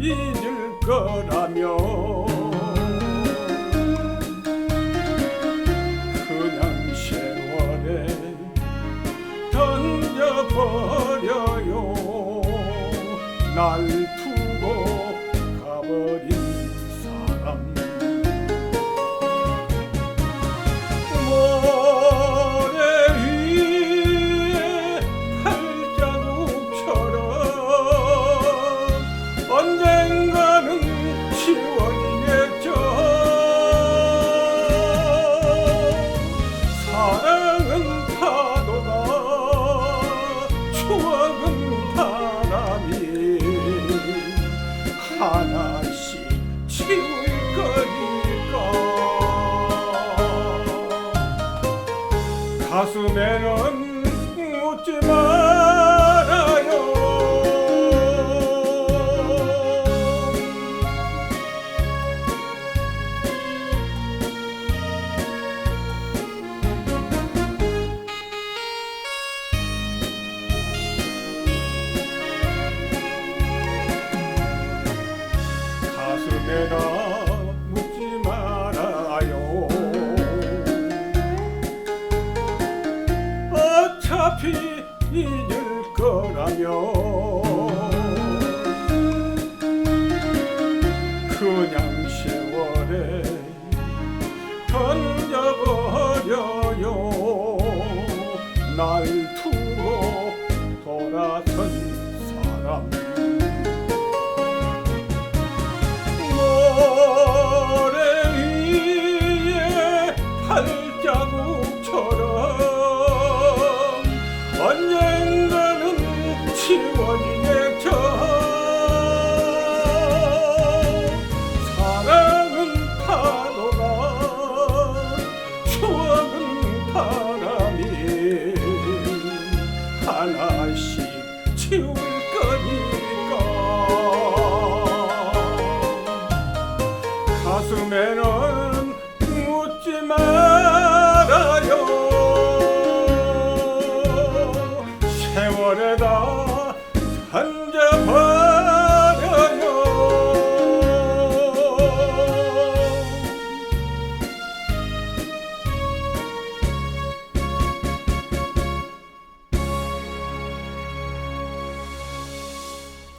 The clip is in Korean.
잊을 거라며 그냥 세월에 던져버려요. 날 두고 가버린 거니까. 가슴에는 묻지만 거라며. 그냥 세월에 던져버려요. 날 두고 돌아선 사람. 키울 거니까. 가슴에는 묻지 말아요. 세월에다